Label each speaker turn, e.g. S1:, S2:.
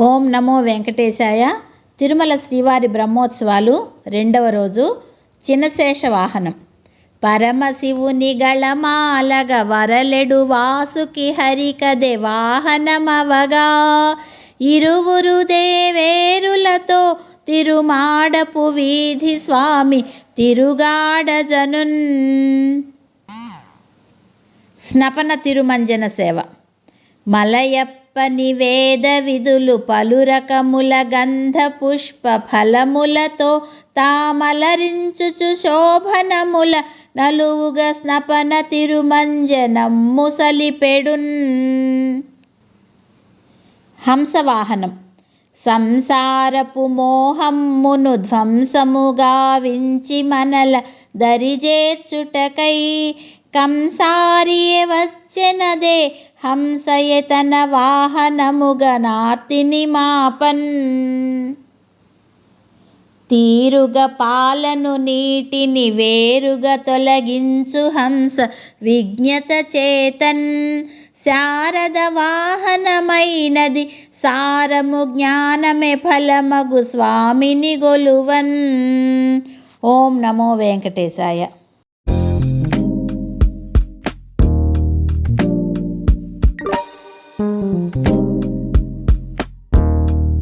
S1: ఓం నమో వెంకటేశాయ. తిరుమల శ్రీవారి బ్రహ్మోత్సవాలు రెండవ రోజు. చిన్నశేష వాహనం. పరమశివుని గళమాలగ వరలెడు వాసుకి హరికదే వాహనమవగా. ఇరువురు దేవేరులతో తిరుమాడపు వీధి స్వామి తిరుగాడజనున్ స్నపన తిరుమంజన సేవ. మలయప్ప నివేద విధులు పలు రకముల గంధ పుష్ప ఫలములతో తామలరించుచు శోభనముల నలువుగ స్నపన తిరుమంజనమ్ము సలిపెడున్. హంసవాహనం. సంసారపు మోహమ్మును ధ్వంసముగా వించి మనల దరిజేర్చుటకై కంసారియే వచ్చెనదే హంసయతన వాహనముగనార్తిని మాపన్. తీరుగా పాలను నీటిని వేరుగా తొలగించు హంస విజ్ఞత చేతన్. శారద వాహనమైనది సారము జ్ఞానమే ఫలమగు స్వామిని గొలువన్. ఓం నమో వెంకటేశాయ. Thank you.